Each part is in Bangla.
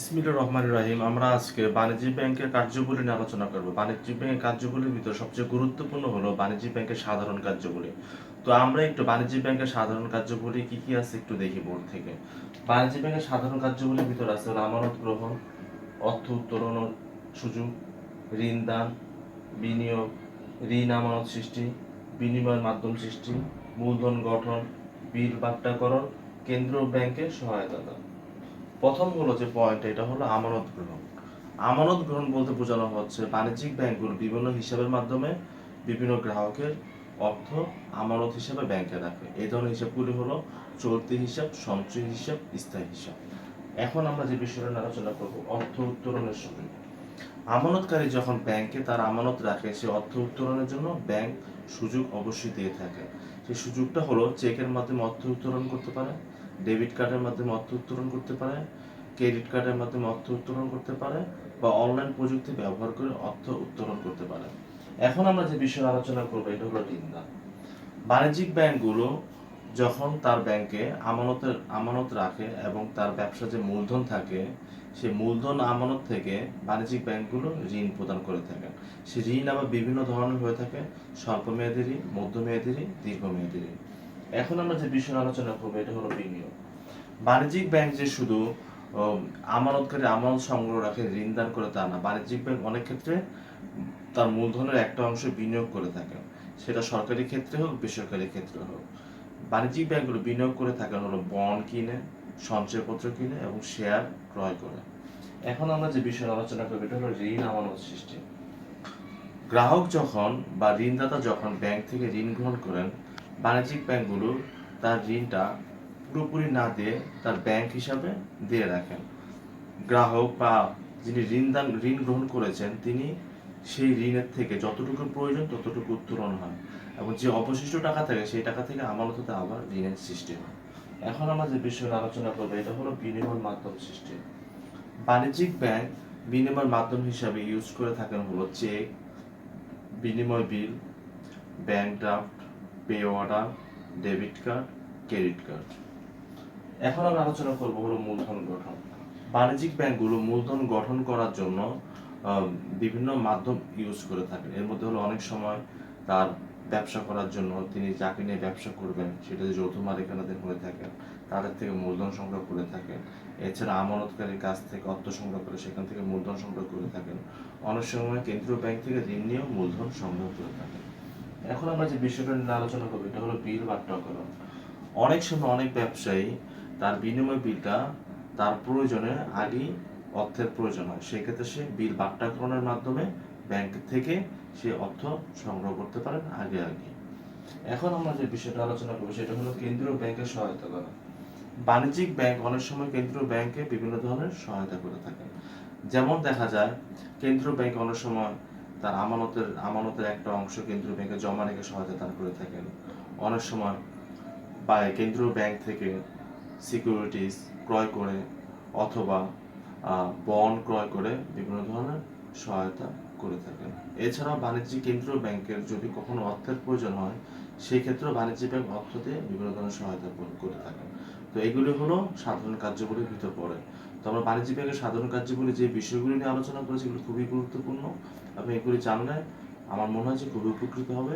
বিসমিল্লাহির রহমানির রাহিম, আমরা আজকে বাণিজ্যিক ব্যাংকের কার্যগুলি নিয়ে আলোচনা করব। বাণিজ্যিক ব্যাংকের কার্যগুলির ভিতর সবচেয়ে গুরুত্বপূর্ণ হলো বাণিজ্যিক ব্যাংকের সাধারণ কার্যগুলি। তো আমরা একটু বাণিজ্যিক ব্যাংকের সাধারণ কার্যগুলি কি কি আছে একটু দেখি বোর্ড থেকে। বাণিজ্যিক ব্যাংকের সাধারণ কার্যগুলির ভিতর আছে আমানত গ্রহণ, অর্থ উত্তোলন সুযোগ, ঋণ দান, বিনিয়োগ, ঋণ আমানত সৃষ্টি, বিনিময়ের মাধ্যম সৃষ্টি, মূলধন গঠন, বিল বাট্টাকরণ, কেন্দ্রীয় ব্যাংকের সহায়তা দান। প্রথম হলো যে পয়েন্ট এটা হলো আমানত গ্রহণ। আমানত গ্রহণ বলতে বোঝানো হচ্ছে বাণিজ্যিক ব্যাংকগুলো বিভিন্ন হিসাবের মাধ্যমে বিভিন্ন গ্রাহকের অর্থ আমানত হিসাবে ব্যাংকে রাখে। এই ধরনের হিসাবগুলি হলো চলতি হিসাব, সঞ্চয় হিসাব, স্থায়ী হিসাব। এখন আমরা যে বিষয়টা আলোচনা করব, অর্থ উত্তোলনের সুযোগ আমানতকারী যখন ব্যাংকে তার আমানত রাখে, সে অর্থ উত্তোলনের জন্য ব্যাংক সুযোগ অবশ্যই দিয়ে থাকে। সেই সুযোগটা হলো চেকের মাধ্যমে অর্থ উত্তোলন করতে পারে ডেবিট কার্ডের মাধ্যমে অর্থ উত্তোলন করতে পারে, ক্রেডিট কার্ডের মাধ্যমে অর্থ উত্তোলন করতে পারে, বা অনলাইন প্রযুক্তি ব্যবহার করে অর্থ উত্তোলন করতে পারে। এখন আমরা যে বিষয়ে আলোচনা করব, এটা হলো ঋণদান। বাণিজ্যিক ব্যাংকগুলো যখন তার ব্যাংকে আমানতের আমানত রাখে এবং তার ব্যবসা যে মূলধন থাকে, সেই মূলধন আমানত থেকে বাণিজ্যিক ব্যাংকগুলো ঋণ প্রদান করে থাকে সে ঋণ আবার বিভিন্ন ধরনের হয়ে থাকে স্বল্প মেয়াদি ঋণ, মধ্যমেয়াদী ঋণ, দীর্ঘমেয়াদী ঋণ। এখন আমরা যে বিষয় আলোচনা করব, এটা হলো বিনিয়োগ। বাণিজ্যিক ব্যাংক যে শুধু আমানতকারী আমানত সংগ্রহ রাখে, ঋণ দান করে তা না, বাণিজ্যিক ব্যাংক অনেক ক্ষেত্রে তার মূলধনের একটা অংশ বিনিয়োগ করে থাকে। সেটা সরকারি ক্ষেত্রে হোক, বেসরকারি ক্ষেত্রে হোক। বাণিজ্যিক ব্যাংকগুলো বিনিয়োগ করে থাকে হলো বন্ড কিনে, সঞ্চয়পত্র কিনে এবং শেয়ার ক্রয় করে। এখন আমরা যে বিষয়ে আলোচনা করব, এটা হলো ঋণ আমানত সৃষ্টি। গ্রাহক যখন বা ঋণদাতা যখন ব্যাংক থেকে ঋণ গ্রহণ করেন বাণিজ্যিক ব্যাংকগুলো তার ঋণটা পুরোপুরি না দিয়ে তার ব্যাংক হিসাবে দিয়ে রাখেন। গ্রাহক বা যিনি ঋণ দান ঋণ গ্রহণ করেছেন, তিনি সেই ঋণের থেকে যতটুকু প্রয়োজন ততটুকু উত্তোলন হয় এবং যে অবশিষ্ট টাকা থাকে সেই টাকা থেকে আমানত হতে আবার ঋণের সৃষ্টি হয়। এখন আমরা যে বিষয়ে আলোচনা করব, এটা হলো বিনিময় মাধ্যম সৃষ্টি। বাণিজ্যিক ব্যাংক বিনিময় মাধ্যম হিসাবে ইউজ করে থাকেন হলো চেক বিনিময় bill bank draft pay order, debit card, credit card. এখন আমরা আলোচনা করব হলো মূলধন গঠন। বাণিজ্যিক ব্যাংকগুলো মূলধন গঠন করার জন্য বিভিন্ন মাধ্যম ইউজ করে থাকেন। এর মধ্যে হলো অনেক সময় তার ব্যবসা করার জন্য তিনি যাকে নিয়ে ব্যবসা করবেন, সেটা যদি যৌথ মালিকানাদের হয়ে থাকেন, তাদের থেকে মূলধন সংগ্রহ করে থাকেন। এছাড়া আমানতকারীর কাছ থেকে অর্থ সংগ্রহ করে সেখান থেকে মূলধন সংগ্রহ করে থাকেন। অনেক সময় কেন্দ্রীয় ব্যাংক থেকে ঋণ নিয়েও মূলধন সংগ্রহ করে থাকেন। এখন আমরা যে বিষয়টা নিয়ে আলোচনা করব, এটা হলো বিল বাট্টাকরণ অনেক সময় অনেক ব্যবসায়ী তার বিনিময় বিলটা তার প্রয়োজনে আগেই অর্থের প্রয়োজন হয়। সেক্ষেত্রে সে বিল বাট্টাকরণের মাধ্যমে ব্যাংক থেকে সে অর্থ সংগ্রহ করতে পারেন আগে আগে। এখন আমরা যে বিষয়টা আলোচনা করব, সেটা হলো কেন্দ্রীয় ব্যাংকের সহায়তা করা। বাণিজ্যিক ব্যাংক অনেক সময় কেন্দ্রীয় ব্যাংকে বিভিন্ন ধরনের সহায়তা করে থাকে। যেমন দেখা যায়, কেন্দ্রীয় ব্যাংক অনেক সময় তার আমানতের আমানতের একটা অংশ কেন্দ্রীয় ব্যাংকে জমা রেখে সহায়তা দান করে থাকেন। অনেক সময় বা কেন্দ্রীয় ব্যাংক থেকে সিকিউরিটিজ ক্রয় করে অথবা বন্ড ক্রয় করে বিভিন্ন ধরনের সহায়তা করে থাকেন। এছাড়াও বাণিজ্যিক কেন্দ্রীয় ব্যাংকের যদি কখনো অর্থের প্রয়োজন হয়, সেই ক্ষেত্রে বাণিজ্যিক ব্যাংক অর্থ দিয়ে বিভিন্ন ধরনের সহায়তা করে থাকেন। তো এগুলি হলো সাধারণ কার্যগুলির ভিতর পড়ে। তো আমরা বাণিজ্যিক ব্যাংকের সাধারণ কার্যগুলি যে বিষয়গুলি নিয়ে আলোচনা করেছি, এগুলো খুবই গুরুত্বপূর্ণ। আপনি এগুলি জানলে আমার মনে হয় যে খুবই উপকৃত হবে,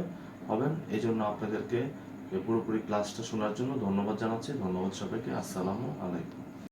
হবেন। এই জন্য আপনাদেরকে পুরোপুরি ক্লাসটা শোনার জন্য ধন্যবাদ জানাচ্ছি। ধন্যবাদ সবাইকে। আসসালামু আলাইকুম।